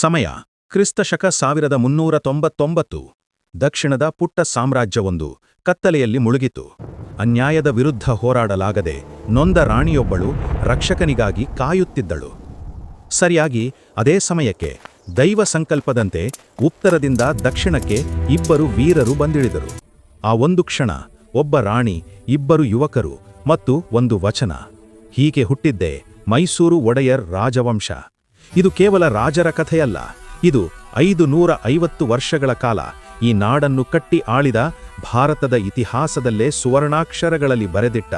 ಸಮಯ. ಕ್ರಿಸ್ತಶಕ ಸಾವಿರದ ಮುನ್ನೂರ ತೊಂಬತ್ತೊಂಬತ್ತು. ದಕ್ಷಿಣದ ಪುಟ್ಟ ಸಾಮ್ರಾಜ್ಯವೊಂದು ಕತ್ತಲೆಯಲ್ಲಿ ಮುಳುಗಿತು. ಅನ್ಯಾಯದ ವಿರುದ್ಧ ಹೋರಾಡಲಾಗದೆ ನೊಂದ ರಾಣಿಯೊಬ್ಬಳು ರಕ್ಷಕನಿಗಾಗಿ ಕಾಯುತ್ತಿದ್ದಳು. ಸರಿಯಾಗಿ ಅದೇ ಸಮಯಕ್ಕೆ ದೈವ ಸಂಕಲ್ಪದಂತೆ ಉತ್ತರದಿಂದ ದಕ್ಷಿಣಕ್ಕೆ ಇಬ್ಬರು ವೀರರು ಬಂದಿಳಿದರು. ಆ ಒಂದು ಕ್ಷಣ ಒಬ್ಬ ರಾಣಿ, ಇಬ್ಬರು ಯುವಕರು ಮತ್ತು ಒಂದು ವಚನ. ಹೀಗೆ ಹುಟ್ಟಿದ್ದೆ ಮೈಸೂರು ಒಡೆಯರ್ ರಾಜವಂಶ. ಇದು ಕೇವಲ ರಾಜರ ಕಥೆಯಲ್ಲ. ಇದು ಐದು ನೂರ ಐವತ್ತು ವರ್ಷಗಳ ಕಾಲ ಈ ನಾಡನ್ನು ಕಟ್ಟಿ ಆಳಿದ ಭಾರತದ ಇತಿಹಾಸದಲ್ಲೇ ಸುವರ್ಣಾಕ್ಷರಗಳಲ್ಲಿ ಬರೆದಿಟ್ಟ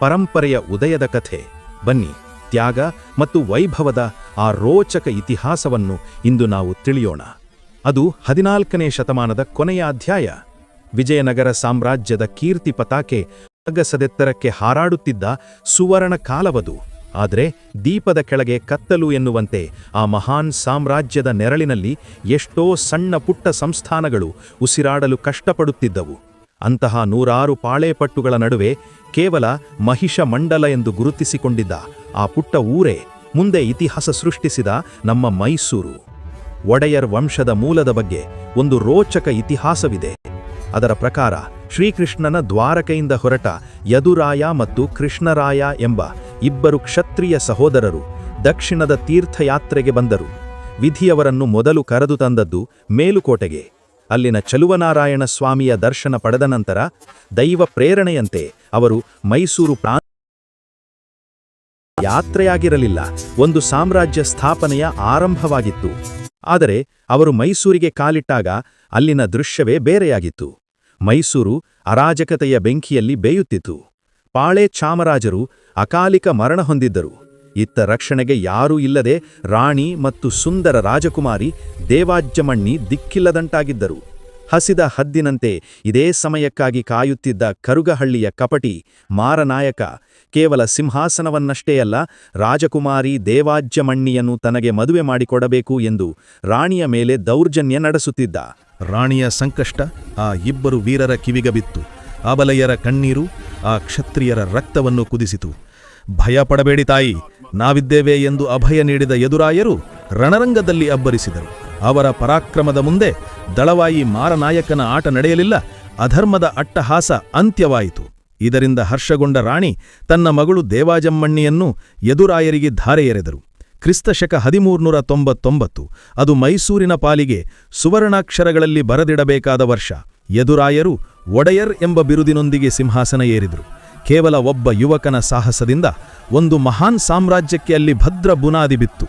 ಪರಂಪರೆಯ ಉದಯದ ಕಥೆ. ಬನ್ನಿ, ತ್ಯಾಗ ಮತ್ತು ವೈಭವದ ಆ ರೋಚಕ ಇತಿಹಾಸವನ್ನು ಇಂದು ನಾವು ತಿಳಿಯೋಣ. ಅದು ಹದಿನಾಲ್ಕನೇ ಶತಮಾನದ ಕೊನೆಯ ಅಧ್ಯಾಯ. ವಿಜಯನಗರ ಸಾಮ್ರಾಜ್ಯದ ಕೀರ್ತಿ ಪತಾಕೆ ಅಗಸದೆತ್ತರಕ್ಕೆ ಹಾರಾಡುತ್ತಿದ್ದ ಸುವರ್ಣ ಕಾಲವದು ಆದರೆ ದೀಪದ ಕೆಳಗೆ ಕತ್ತಲು ಎನ್ನುವಂತೆ ಆ ಮಹಾನ್ ಸಾಮ್ರಾಜ್ಯದ ನೆರಳಿನಲ್ಲಿ ಎಷ್ಟೋ ಸಣ್ಣ ಪುಟ್ಟ ಸಂಸ್ಥಾನಗಳು ಉಸಿರಾಡಲು ಕಷ್ಟಪಡುತ್ತಿದ್ದವು. ಅಂತಹ ನೂರಾರು ಪಾಳೇಪಟ್ಟುಗಳ ನಡುವೆ ಕೇವಲ ಮಹಿಷ ಮಂಡಲ ಎಂದು ಗುರುತಿಸಿಕೊಂಡಿದ್ದ ಆ ಪುಟ್ಟ ಊರೇ ಮುಂದೆ ಇತಿಹಾಸ ಸೃಷ್ಟಿಸಿದ ನಮ್ಮ ಮೈಸೂರು. ಒಡೆಯರ್ ವಂಶದ ಮೂಲದ ಬಗ್ಗೆ ಒಂದು ರೋಚಕ ಇತಿಹಾಸವಿದೆ. ಅದರ ಪ್ರಕಾರ ಶ್ರೀಕೃಷ್ಣನ ದ್ವಾರಕೆಯಿಂದ ಹೊರಟ ಯದುರಾಯ ಮತ್ತು ಕೃಷ್ಣರಾಯ ಎಂಬ ಇಬ್ಬರು ಕ್ಷತ್ರಿಯ ಸಹೋದರರು ದಕ್ಷಿಣದ ತೀರ್ಥಯಾತ್ರೆಗೆ ಬಂದರು. ವಿಧಿಯವರನ್ನು ಮೊದಲು ಕರೆದು ತಂದದ್ದು ಮೇಲುಕೋಟೆಗೆ. ಅಲ್ಲಿನ ಚಲುವನಾರಾಯಣ ಸ್ವಾಮಿಯ ದರ್ಶನ ಪಡೆದ ನಂತರ ದೈವ ಪ್ರೇರಣೆಯಂತೆ ಅವರು ಮೈಸೂರು ಪ್ರಾಂತ ಯಾತ್ರೆಯಾಗಿರಲಿಲ್ಲ. ಒಂದು ಸಾಮ್ರಾಜ್ಯ ಸ್ಥಾಪನೆಯ ಆರಂಭವಾಗಿತ್ತು. ಆದರೆ ಅವರು ಮೈಸೂರಿಗೆ ಕಾಲಿಟ್ಟಾಗ ಅಲ್ಲಿನ ದೃಶ್ಯವೇ ಬೇರೆಯಾಗಿತ್ತು. ಮೈಸೂರು ಅರಾಜಕತೆಯ ಬೆಂಕಿಯಲ್ಲಿ ಬೇಯುತ್ತಿತ್ತು. ಪಾಳೆ ಚಾಮರಾಜರು ಅಕಾಲಿಕ ಮರಣ ಹೊಂದಿದ್ದರು. ಇತ್ತ ರಕ್ಷಣೆಗೆ ಯಾರೂ ಇಲ್ಲದೆ ರಾಣಿ ಮತ್ತು ಸುಂದರ ರಾಜಕುಮಾರಿ ದೇವಾಜ್ಯಮಣ್ಣಿ ದಿಕ್ಕಿಲ್ಲದಂಟಾಗಿದ್ದರು ಹಸಿದ ಹದ್ದಿನಂತೆ ಇದೇ ಸಮಯಕ್ಕಾಗಿ ಕಾಯುತ್ತಿದ್ದ ಕರುಗಹಳ್ಳಿಯ ಕಪಟಿ, ಮಾರನಾಯಕ, ಕೇವಲ ಸಿಂಹಾಸನವನ್ನಷ್ಟೇ ಅಲ್ಲ, ರಾಜಕುಮಾರಿ ದೇವಾಜ್ಯಮಣ್ಣಿಯನ್ನು ತನಗೆ ಮದುವೆ ಮಾಡಿಕೊಡಬೇಕು ಎಂದು ರಾಣಿಯ ಮೇಲೆ ದೌರ್ಜನ್ಯ ನಡೆಸುತ್ತಿದ್ದ. ರಾಣಿಯ ಸಂಕಷ್ಟ ಆ ಇಬ್ಬರು ವೀರರ ಕಿವಿಗ ಬಿತ್ತು ಅಬಲೆಯರ ಕಣ್ಣೀರು ಆ ಕ್ಷತ್ರಿಯರ ರಕ್ತವನ್ನು ಕುದಿಸಿತು. ಭಯ ಪಡಬೇಡಿ ತಾಯಿ, ನಾವಿದ್ದೇವೆ ಎಂದು ಅಭಯ ನೀಡಿದ ಎದುರಾಯರು ರಣರಂಗದಲ್ಲಿ ಅಬ್ಬರಿಸಿದರು. ಅವರ ಪರಾಕ್ರಮದ ಮುಂದೆ ದಳವಾಯಿ ಮಾರನಾಯಕನ ಆಟ ನಡೆಯಲಿಲ್ಲ. ಅಧರ್ಮದ ಅಟ್ಟಹಾಸ ಅಂತ್ಯವಾಯಿತು. ಇದರಿಂದ ಹರ್ಷಗೊಂಡ ರಾಣಿ ತನ್ನ ಮಗಳು ದೇವಾಜಮ್ಮಣ್ಣಿಯನ್ನು ಎದುರಾಯರಿಗೆ ಧಾರೆ ಎರೆದರು ಕ್ರಿಸ್ತಶಕ ಹದಿಮೂರ್ನೂರ ತೊಂಬತ್ತೊಂಬತ್ತು, ಅದು ಮೈಸೂರಿನ ಪಾಲಿಗೆ ಸುವರ್ಣಾಕ್ಷರಗಳಲ್ಲಿ ಬರೆದಿಡಬೇಕಾದ ವರ್ಷ. ಎದುರಾಯರು ಒಡೆಯರ್ ಎಂಬ ಬಿರುದಿನೊಂದಿಗೆ ಸಿಂಹಾಸನ ಏರಿದರು. ಕೇವಲ ಒಬ್ಬ ಯುವಕನ ಸಾಹಸದಿಂದ ಒಂದು ಮಹಾನ್ ಸಾಮ್ರಾಜ್ಯಕ್ಕೆ ಅಲ್ಲಿ ಭದ್ರ ಬುನಾದಿ ಬಿತ್ತು.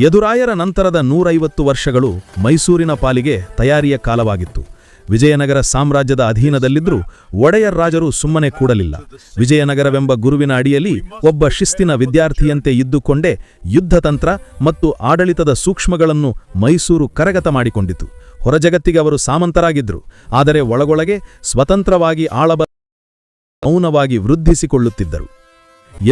ಎದುರಾಯರ ನಂತರದ ನೂರೈವತ್ತು ವರ್ಷಗಳು ಮೈಸೂರಿನ ಪಾಲಿಗೆ ತಯಾರಿಯ ಕಾಲವಾಗಿತ್ತು. ವಿಜಯನಗರ ಸಾಮ್ರಾಜ್ಯದ ಅಧೀನದಲ್ಲಿದ್ದರೂ ಒಡೆಯರ್ ರಾಜರು ಸುಮ್ಮನೆ ಕೂಡಲಿಲ್ಲ. ವಿಜಯನಗರವೆಂಬ ಗುರುವಿನ ಅಡಿಯಲ್ಲಿ ಒಬ್ಬ ಶಿಸ್ತಿನ ವಿದ್ಯಾರ್ಥಿಯಂತೆ ಇದ್ದುಕೊಂಡೇ ಯುದ್ಧತಂತ್ರ ಮತ್ತು ಆಡಳಿತದ ಸೂಕ್ಷ್ಮಗಳನ್ನು ಮೈಸೂರು ಕರಗತ ಮಾಡಿಕೊಂಡಿತು. ಹೊರಜಗತ್ತಿಗೆ ಅವರು ಸಾಮಂತರಾಗಿದ್ದರು. ಆದರೆ ಒಳಗೊಳಗೆ ಸ್ವತಂತ್ರವಾಗಿ ಆಳಬ ಮೌನವಾಗಿ ವೃದ್ಧಿಸಿಕೊಳ್ಳುತ್ತಿದ್ದರು.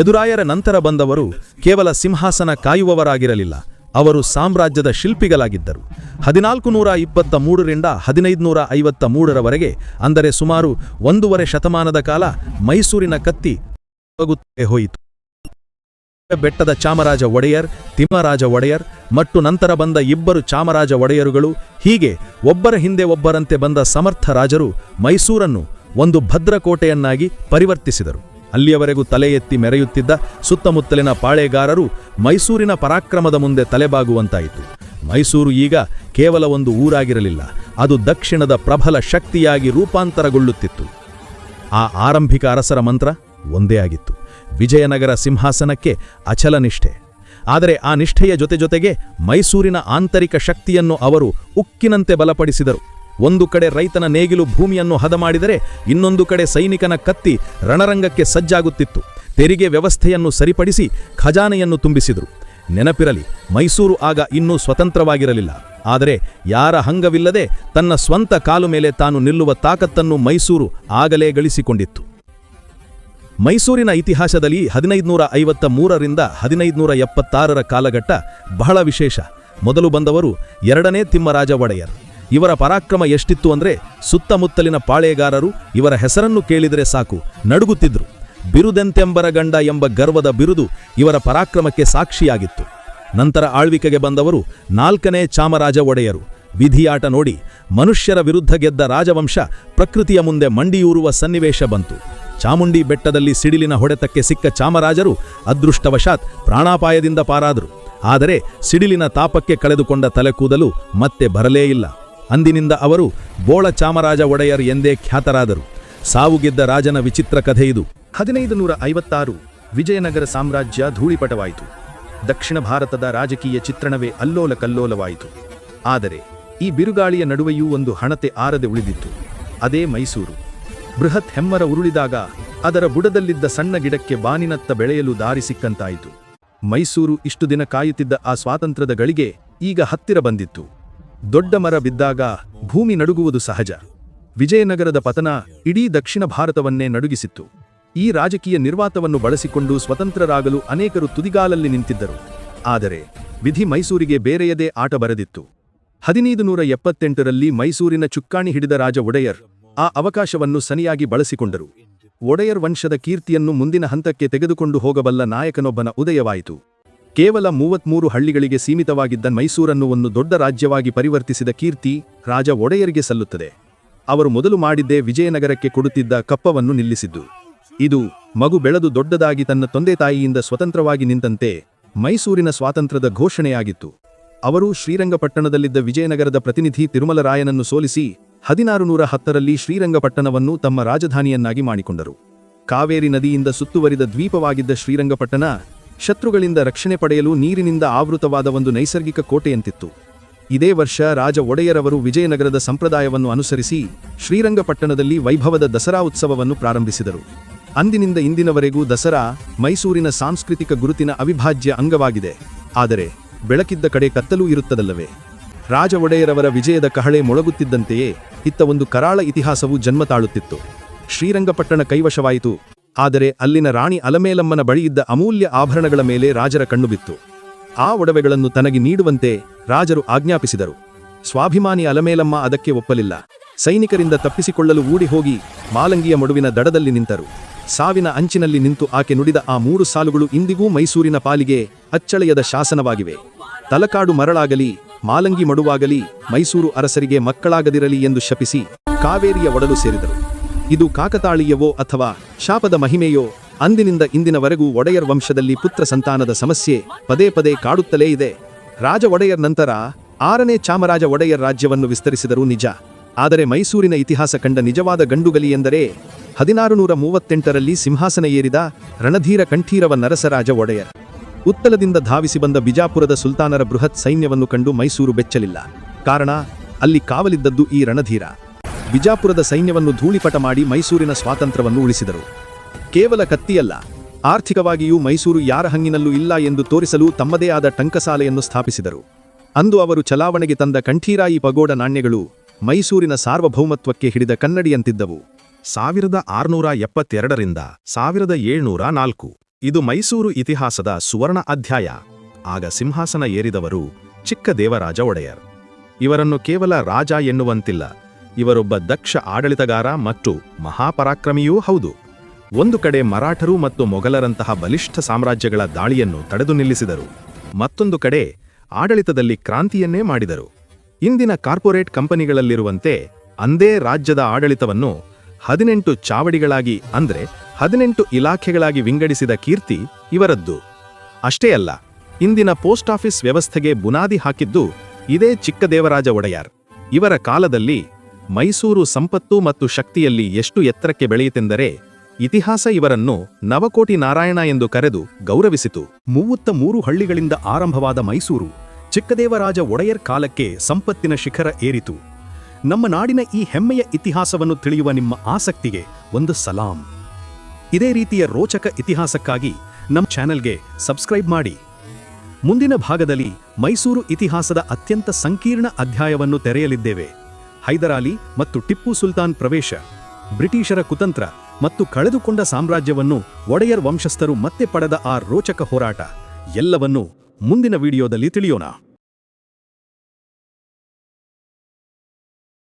ಎದುರಾಯರ ನಂತರ ಬಂದವರು ಕೇವಲ ಸಿಂಹಾಸನ ಕಾಯುವವರಾಗಿರಲಿಲ್ಲ. ಅವರು ಸಾಮ್ರಾಜ್ಯದ ಶಿಲ್ಪಿಗಳಾಗಿದ್ದರು. ಹದಿನಾಲ್ಕು ನೂರ ಇಪ್ಪತ್ತ ಮೂರರಿಂದ ಹದಿನೈದುನೂರ ಐವತ್ತ ಮೂರರವರೆಗೆ, ಅಂದರೆ ಸುಮಾರು ಒಂದೂವರೆ ಶತಮಾನದ ಕಾಲ ಮೈಸೂರಿನ ಕತ್ತಿ ಹೋಯಿತು. ಬೆಟ್ಟದ ಚಾಮರಾಜ ಒಡೆಯರ್, ತಿಮ್ಮರಾಜ ಒಡೆಯರ್ ಮತ್ತು ನಂತರ ಬಂದ ಇಬ್ಬರು ಚಾಮರಾಜ ಒಡೆಯರುಗಳು, ಹೀಗೆ ಒಬ್ಬರ ಹಿಂದೆ ಒಬ್ಬರಂತೆ ಬಂದ ಸಮರ್ಥ ರಾಜರು ಮೈಸೂರನ್ನು ಒಂದು ಭದ್ರಕೋಟೆಯನ್ನಾಗಿ ಪರಿವರ್ತಿಸಿದರು. ಅಲ್ಲಿಯವರೆಗೂ ತಲೆ ಎತ್ತಿ ಮೆರೆಯುತ್ತಿದ್ದ ಸುತ್ತಮುತ್ತಲಿನ ಪಾಳೆಗಾರರು ಮೈಸೂರಿನ ಪರಾಕ್ರಮದ ಮುಂದೆ ತಲೆಬಾಗುವಂತಾಯಿತು. ಮೈಸೂರು ಈಗ ಕೇವಲ ಒಂದು ಊರಾಗಿರಲಿಲ್ಲ, ಅದು ದಕ್ಷಿಣದ ಪ್ರಬಲ ಶಕ್ತಿಯಾಗಿ ರೂಪಾಂತರಗೊಳ್ಳುತ್ತಿತ್ತು. ಆ ಆರಂಭಿಕ ಅರಸರ ಮಂತ್ರ ಒಂದೇ ಆಗಿತ್ತು. ವಿಜಯನಗರ ಸಿಂಹಾಸನಕ್ಕೆ ಅಚಲ ನಿಷ್ಠೆ. ಆದರೆ ಆ ನಿಷ್ಠೆಯ ಜೊತೆ ಜೊತೆಗೆ ಮೈಸೂರಿನ ಆಂತರಿಕ ಶಕ್ತಿಯನ್ನು ಅವರು ಉಕ್ಕಿನಂತೆ ಬಲಪಡಿಸಿದರು. ಒಂದು ಕಡೆ ರೈತನ ನೇಗಿಲು ಭೂಮಿಯನ್ನು ಹದ ಮಾಡಿದರೆ ಇನ್ನೊಂದು ಕಡೆ ಸೈನಿಕನ ಕತ್ತಿ ರಣರಂಗಕ್ಕೆ ಸಜ್ಜಾಗುತ್ತಿತ್ತು. ತೆರಿಗೆ ವ್ಯವಸ್ಥೆಯನ್ನು ಸರಿಪಡಿಸಿ ಖಜಾನೆಯನ್ನು ತುಂಬಿಸಿದರು. ನೆನಪಿರಲಿ, ಮೈಸೂರು ಆಗ ಇನ್ನೂ ಸ್ವತಂತ್ರವಾಗಿರಲಿಲ್ಲ. ಆದರೆ ಯಾರ ಹಂಗವಿಲ್ಲದೆ ತನ್ನ ಸ್ವಂತ ಕಾಲು ಮೇಲೆ ತಾನು ನಿಲ್ಲುವ ತಾಕತ್ತನ್ನು ಮೈಸೂರು ಆಗಲೇ ಗಳಿಸಿಕೊಂಡಿತ್ತು. ಮೈಸೂರಿನ ಇತಿಹಾಸದಲ್ಲಿ ಹದಿನೈದುನೂರ ಐವತ್ತ ಮೂರರಿಂದ ಹದಿನೈದುನೂರ ಎಪ್ಪತ್ತಾರರ ಕಾಲಘಟ್ಟ ಬಹಳ ವಿಶೇಷ. ಮೊದಲು ಬಂದವರು ಎರಡನೇ ತಿಮ್ಮರಾಜ ಒಡೆಯರ್. ಇವರ ಪರಾಕ್ರಮ ಎಷ್ಟಿತ್ತು ಅಂದ್ರೆ ಸುತ್ತಮುತ್ತಲಿನ ಪಾಳೆಗಾರರು ಇವರ ಹೆಸರನ್ನು ಕೇಳಿದರೆ ಸಾಕು, ನಡುಗುತ್ತಿದ್ರು. ಬಿರುದೆಂತೆಂಬರ ಗಂಡ ಎಂಬ ಗರ್ವದ ಬಿರುದು ಇವರ ಪರಾಕ್ರಮಕ್ಕೆ ಸಾಕ್ಷಿಯಾಗಿತ್ತು. ನಂತರ ಆಳ್ವಿಕೆಗೆ ಬಂದವರು ನಾಲ್ಕನೇ ಚಾಮರಾಜ ಒಡೆಯರು. ವಿಧಿಯಾಟ ನೋಡಿ ಮನುಷ್ಯರ ವಿರುದ್ಧ ಗೆದ್ದ ರಾಜವಂಶ ಪ್ರಕೃತಿಯ ಮುಂದೆ ಮಂಡಿಯೂರುವ ಸನ್ನಿವೇಶ ಬಂತು. ಚಾಮುಂಡಿ ಬೆಟ್ಟದಲ್ಲಿ ಸಿಡಿಲಿನ ಹೊಡೆತಕ್ಕೆ ಸಿಕ್ಕ ಚಾಮರಾಜರು ಅದೃಷ್ಟವಶಾತ್ ಪ್ರಾಣಾಪಾಯದಿಂದ ಪಾರಾದರು. ಆದರೆ ಸಿಡಿಲಿನ ತಾಪಕ್ಕೆ ಕಳೆದುಕೊಂಡ ತಲೆಕೂದಲು ಮತ್ತೆ ಬರಲೇ ಇಲ್ಲ. ಅಂದಿನಿಂದ ಅವರು ಬೋಳ ಚಾಮರಾಜ ಒಡೆಯರ್ ಎಂದೇ ಖ್ಯಾತರಾದರು. ಸಾವುಗೆದ್ದ ರಾಜನ ವಿಚಿತ್ರ ಕಥೆ ಇದು. ಹದಿನೈದು ನೂರ ಐವತ್ತಾರು ವಿಜಯನಗರ ಸಾಮ್ರಾಜ್ಯ ಧೂಳಿಪಟವಾಯಿತು. ದಕ್ಷಿಣ ಭಾರತದ ರಾಜಕೀಯ ಚಿತ್ರಣವೇ ಅಲ್ಲೋಲ ಕಲ್ಲೋಲವಾಯಿತು. ಆದರೆ ಈ ಬಿರುಗಾಳಿಯ ನಡುವೆಯೂ ಒಂದು ಹಣತೆ ಆರದೆ ಉಳಿದಿತ್ತು. ಅದೇ ಮೈಸೂರು. ಬೃಹತ್ ಹೆಮ್ಮರ ಉರುಳಿದಾಗ ಅದರ ಬುಡದಲ್ಲಿದ್ದ ಸಣ್ಣ ಗಿಡಕ್ಕೆ ಬಾನಿನತ್ತ ಬೆಳೆಯಲು ದಾರಿ ಸಿಕ್ಕಂತಾಯಿತು. ಮೈಸೂರು ಇಷ್ಟು ದಿನ ಕಾಯುತ್ತಿದ್ದ ಆ ಸ್ವಾತಂತ್ರ್ಯದ ಗಳಿಗೆ ಈಗ ಹತ್ತಿರ ಬಂದಿತ್ತು. ದೊಡ್ಡ ಮರ ಬಿದ್ದಾಗ ಭೂಮಿ ನಡುಗುವುದು ಸಹಜ. ವಿಜಯನಗರದ ಪತನ ಇಡೀ ದಕ್ಷಿಣ ಭಾರತವನ್ನೇ ನಡುಗಿಸಿತ್ತು. ಈ ರಾಜಕೀಯ ನಿರ್ವಾತವನ್ನು ಬಳಸಿಕೊಂಡು ಸ್ವತಂತ್ರರಾಗಲು ಅನೇಕರು ತುದಿಗಾಲಲ್ಲಿ ನಿಂತಿದ್ದರು. ಆದರೆ ವಿಧಿ ಮೈಸೂರಿಗೆ ಬೇರೆಯದೇ ಆಟ ಬರೆದಿತ್ತು. ಹದಿನೈದು ನೂರ ಎಪ್ಪತ್ತೆಂಟರಲ್ಲಿ ಮೈಸೂರಿನ ಚುಕ್ಕಾಣಿ ಹಿಡಿದ ರಾಜ ಒಡೆಯರ್ ಆ ಅವಕಾಶವನ್ನು ಸನಿಯಾಗಿ ಬಳಸಿಕೊಂಡರು. ಒಡೆಯರ್ ವಂಶದ ಕೀರ್ತಿಯನ್ನು ಮುಂದಿನ ಹಂತಕ್ಕೆ ತೆಗೆದುಕೊಂಡು ಹೋಗಬಲ್ಲ ನಾಯಕನೊಬ್ಬನ ಉದಯವಾಯಿತು. ಕೇವಲ ಮೂವತ್ಮೂರು ಹಳ್ಳಿಗಳಿಗೆ ಸೀಮಿತವಾಗಿದ್ದ ಮೈಸೂರನ್ನು ಒಂದು ದೊಡ್ಡ ರಾಜ್ಯವಾಗಿ ಪರಿವರ್ತಿಸಿದ ಕೀರ್ತಿ ರಾಜ ಒಡೆಯರಿಗೆ ಸಲ್ಲುತ್ತದೆ. ಅವರು ಮೊದಲು ಮಾಡಿದ್ದೇ ವಿಜಯನಗರಕ್ಕೆ ಕೊಡುತ್ತಿದ್ದ ಕಪ್ಪವನ್ನು ನಿಲ್ಲಿಸಿದ್ದು. ಇದು ಮಗು ಬೆಳೆದು ದೊಡ್ಡದಾಗಿ ತನ್ನ ತಂದೆ ತಾಯಿಯಿಂದ ಸ್ವತಂತ್ರವಾಗಿ ನಿಂತಂತೆ ಮೈಸೂರಿನ ಸ್ವಾತಂತ್ರ್ಯದ ಘೋಷಣೆಯಾಗಿತ್ತು. ಅವರು ಶ್ರೀರಂಗಪಟ್ಟಣದಲ್ಲಿದ್ದ ವಿಜಯನಗರದ ಪ್ರತಿನಿಧಿ ತಿರುಮಲರಾಯನನ್ನು ಸೋಲಿಸಿ ಹದಿನಾರು ನೂರ ಹತ್ತರಲ್ಲಿ ಶ್ರೀರಂಗಪಟ್ಟಣವನ್ನು ತಮ್ಮ ರಾಜಧಾನಿಯನ್ನಾಗಿ ಮಾಡಿಕೊಂಡರು. ಕಾವೇರಿ ನದಿಯಿಂದ ಸುತ್ತುವರಿದ ದ್ವೀಪವಾಗಿದ್ದ ಶ್ರೀರಂಗಪಟ್ಟಣ, ಶತ್ರುಗಳಿಂದ ರಕ್ಷಣೆ ಪಡೆಯಲು ನೀರಿನಿಂದ ಆವೃತವಾದ ಒಂದು ನೈಸರ್ಗಿಕ ಕೋಟೆಯಂತಿತ್ತು. ಇದೇ ವರ್ಷ ರಾಜ ಒಡೆಯರವರು ವಿಜಯನಗರದ ಸಂಪ್ರದಾಯವನ್ನು ಅನುಸರಿಸಿ ಶ್ರೀರಂಗಪಟ್ಟಣದಲ್ಲಿ ವೈಭವದ ದಸರಾ ಉತ್ಸವವನ್ನು ಪ್ರಾರಂಭಿಸಿದರು. ಅಂದಿನಿಂದ ಇಂದಿನವರೆಗೂ ದಸರಾ ಮೈಸೂರಿನ ಸಾಂಸ್ಕೃತಿಕ ಗುರುತಿನ ಅವಿಭಾಜ್ಯ ಅಂಗವಾಗಿದೆ. ಆದರೆ ಬೆಳಕಿದ್ದ ಕಡೆ ಕತ್ತಲೂ ಇರುತ್ತದಲ್ಲವೇ? ರಾಜ ಒಡೆಯರವರ ವಿಜಯದ ಕಹಳೆ ಮೊಳಗುತ್ತಿದ್ದಂತೆಯೇ ಇತ್ತ ಒಂದು ಕರಾಳ ಇತಿಹಾಸವು ಜನ್ಮ ತಾಳುತ್ತಿತ್ತು. ಶ್ರೀರಂಗಪಟ್ಟಣ ಕೈವಶವಾಯಿತು. ಆದರೆ ಅಲ್ಲಿನ ರಾಣಿ ಅಲಮೇಲಮ್ಮನ ಬಳಿಯಿದ್ದ ಅಮೂಲ್ಯ ಆಭರಣಗಳ ಮೇಲೆ ರಾಜರ ಕಣ್ಣು ಬಿತ್ತು. ಆ ಒಡವೆಗಳನ್ನು ತನಗೆ ನೀಡುವಂತೆ ರಾಜರು ಆಜ್ಞಾಪಿಸಿದರು. ಸ್ವಾಭಿಮಾನಿ ಅಲಮೇಲಮ್ಮ ಅದಕ್ಕೆ ಒಪ್ಪಲಿಲ್ಲ. ಸೈನಿಕರಿಂದ ತಪ್ಪಿಸಿಕೊಳ್ಳಲು ಊಡಿ ಹೋಗಿ ಮಾಲಂಗಿಯ ಮಡುವಿನ ದಡದಲ್ಲಿ ನಿಂತರು. ಸಾವಿನ ಅಂಚಿನಲ್ಲಿ ನಿಂತು ಆಕೆ ನುಡಿದ ಆ ಮೂರು ಸಾಲುಗಳು ಇಂದಿಗೂ ಮೈಸೂರಿನ ಪಾಲಿಗೆ ಅಚ್ಚಳೆಯದ ಶಾಸನವಾಗಿವೆ. ತಲಕಾಡು ಮರಳಾಗಲಿ ಮಾಲಂಗಿ ಮಡುವಾಗಲಿ ಮೈಸೂರು ಅರಸರಿಗೆ ಮಕ್ಕಳಾಗದಿರಲಿ ಎಂದು ಶಪಿಸಿ ಕಾವೇರಿಯ ಒಡಲು ಸೇರಿದರು. ಇದು ಕಾಕತಾಳೀಯವೋ ಅಥವಾ ಶಾಪದ ಮಹಿಮೆಯೋ ಅಂದಿನಿಂದ ಇಂದಿನವರೆಗೂ ಒಡೆಯರ್ ವಂಶದಲ್ಲಿ ಪುತ್ರ ಸಂತಾನದ ಸಮಸ್ಯೆ ಪದೇ ಪದೇ ಕಾಡುತ್ತಲೇ ಇದೆ. ರಾಜ ಒಡೆಯರ್ ನಂತರ ಆರನೇ ಚಾಮರಾಜ ಒಡೆಯರ್ ರಾಜ್ಯವನ್ನು ವಿಸ್ತರಿಸಿದರು ನಿಜ. ಆದರೆ ಮೈಸೂರಿನ ಇತಿಹಾಸ ಕಂಡ ನಿಜವಾದ ಗಂಡುಗಲಿ ಎಂದರೆ ಹದಿನಾರು ನೂರ ಮೂವತ್ತೆಂಟರಲ್ಲಿ ಸಿಂಹಾಸನ ಏರಿದ ರಣಧೀರ ಕಂಠೀರವ ನರಸರಾಜ ಒಡೆಯರ್. ಉತ್ತಲದಿಂದ ಧಾವಿಸಿ ಬಂದ ಬಿಜಾಪುರದ ಸುಲ್ತಾನರ ಬೃಹತ್ ಸೈನ್ಯವನ್ನು ಕಂಡು ಮೈಸೂರು ಬೆಚ್ಚಲಿಲ್ಲ. ಕಾರಣ, ಅಲ್ಲಿ ಕಾವಲಿದ್ದದ್ದು ಈ ರಣಧೀರ. ಬಿಜಾಪುರದ ಸೈನ್ಯವನ್ನು ಧೂಳಿಪಟ ಮಾಡಿ ಮೈಸೂರಿನ ಸ್ವಾತಂತ್ರ್ಯವನ್ನು ಉಳಿಸಿದರು. ಕೇವಲ ಕತ್ತಿಯಲ್ಲ, ಆರ್ಥಿಕವಾಗಿಯೂ ಮೈಸೂರು ಯಾರ ಹಂಗಿನಲ್ಲೂ ಇಲ್ಲ ಎಂದು ತೋರಿಸಲು ತಮ್ಮದೇ ಆದ ಟಂಕಸಾಲೆಯನ್ನು ಸ್ಥಾಪಿಸಿದರು. ಅಂದು ಅವರು ಚಲಾವಣೆಗೆ ತಂದ ಕಂಠೀರಾಯಿ ಪಗೋಡ ನಾಣ್ಯಗಳು ಮೈಸೂರಿನ ಸಾರ್ವಭೌಮತ್ವಕ್ಕೆ ಹಿಡಿದ ಕನ್ನಡಿಯಂತಿದ್ದವು. ಸಾವಿರದ ಆರುನೂರ ಎಪ್ಪತ್ತೆರಡರಿಂದ ಸಾವಿರದ ಏಳ್ನೂರ ನಾಲ್ಕು. ಇದು ಮೈಸೂರು ಇತಿಹಾಸದ ಸುವರ್ಣ ಅಧ್ಯಾಯ. ಆಗ ಸಿಂಹಾಸನ ಏರಿದವರು ಚಿಕ್ಕ ದೇವರಾಜ ಒಡೆಯರ್. ಇವರನ್ನು ಕೇವಲ ರಾಜ ಎನ್ನುವಂತಿಲ್ಲ, ಇವರೊಬ್ಬ ದಕ್ಷ ಆಡಳಿತಗಾರ ಮತ್ತು ಮಹಾಪರಾಕ್ರಮಿಯೂ ಹೌದು. ಒಂದು ಕಡೆ ಮರಾಠರು ಮತ್ತು ಮೊಘಲರಂತಹ ಬಲಿಷ್ಠ ಸಾಮ್ರಾಜ್ಯಗಳ ದಾಳಿಯನ್ನು ತಡೆದು ನಿಲ್ಲಿಸಿದರು, ಮತ್ತೊಂದು ಕಡೆ ಆಡಳಿತದಲ್ಲಿ ಕ್ರಾಂತಿಯನ್ನೇ ಮಾಡಿದರು. ಇಂದಿನ ಕಾರ್ಪೊರೇಟ್ ಕಂಪನಿಗಳಲ್ಲಿರುವಂತೆ ಅಂದೇ ರಾಜ್ಯದ ಆಡಳಿತವನ್ನು ಹದಿನೆಂಟು ಚಾವಡಿಗಳಾಗಿ ಅಂದ್ರೆ ಹದಿನೆಂಟು ಇಲಾಖೆಗಳಾಗಿ ವಿಂಗಡಿಸಿದ ಕೀರ್ತಿ ಇವರದ್ದು. ಅಷ್ಟೇ ಅಲ್ಲ, ಇಂದಿನ ಪೋಸ್ಟ್ ಆಫೀಸ್ ವ್ಯವಸ್ಥೆಗೆ ಬುನಾದಿ ಹಾಕಿದ್ದು ಇದೇ ಚಿಕ್ಕದೇವರಾಜ ಒಡೆಯಾರ್. ಇವರ ಕಾಲದಲ್ಲಿ ಮೈಸೂರು ಸಂಪತ್ತು ಮತ್ತು ಶಕ್ತಿಯಲ್ಲಿ ಎಷ್ಟು ಎತ್ತರಕ್ಕೆ ಬೆಳೆಯಿತೆಂದರೆ ಇತಿಹಾಸ ಇವರನ್ನು ನವಕೋಟಿ ನಾರಾಯಣ ಎಂದು ಕರೆದು ಗೌರವಿಸಿತು. ಮೂವತ್ತ ಮೂರು ಹಳ್ಳಿಗಳಿಂದ ಆರಂಭವಾದ ಮೈಸೂರು ಚಿಕ್ಕದೇವರಾಜ ಒಡೆಯರ್ ಕಾಲಕ್ಕೆ ಸಂಪತ್ತಿನ ಶಿಖರ ಏರಿತು. ನಮ್ಮ ನಾಡಿನ ಈ ಹೆಮ್ಮೆಯ ಇತಿಹಾಸವನ್ನು ತಿಳಿಯುವ ನಿಮ್ಮ ಆಸಕ್ತಿಗೆ ಒಂದು ಸಲಾಂ. ಇದೇ ರೀತಿಯ ರೋಚಕ ಇತಿಹಾಸಕ್ಕಾಗಿ ನಮ್ಮ ಚಾನೆಲ್ಗೆ ಸಬ್ಸ್ಕ್ರೈಬ್ ಮಾಡಿ. ಮುಂದಿನ ಭಾಗದಲ್ಲಿ ಮೈಸೂರು ಇತಿಹಾಸದ ಅತ್ಯಂತ ಸಂಕೀರ್ಣ ಅಧ್ಯಾಯವನ್ನು ತೆರೆಯಲಿದ್ದೇವೆ. ಹೈದರಾಲಿ ಮತ್ತು ಟಿಪ್ಪು ಸುಲ್ತಾನ್ ಪ್ರವೇಶ, ಬ್ರಿಟಿಷರ ಕುತಂತ್ರ ಮತ್ತು ಕಳೆದುಕೊಂಡ ಸಾಮ್ರಾಜ್ಯವನ್ನು ಒಡೆಯರ್ ವಂಶಸ್ಥರು ಮತ್ತೆ ಪಡೆದ ಆ ರೋಚಕ ಹೋರಾಟ, ಎಲ್ಲವನ್ನೂ ಮುಂದಿನ ವಿಡಿಯೋದಲ್ಲಿ ತಿಳಿಯೋಣ.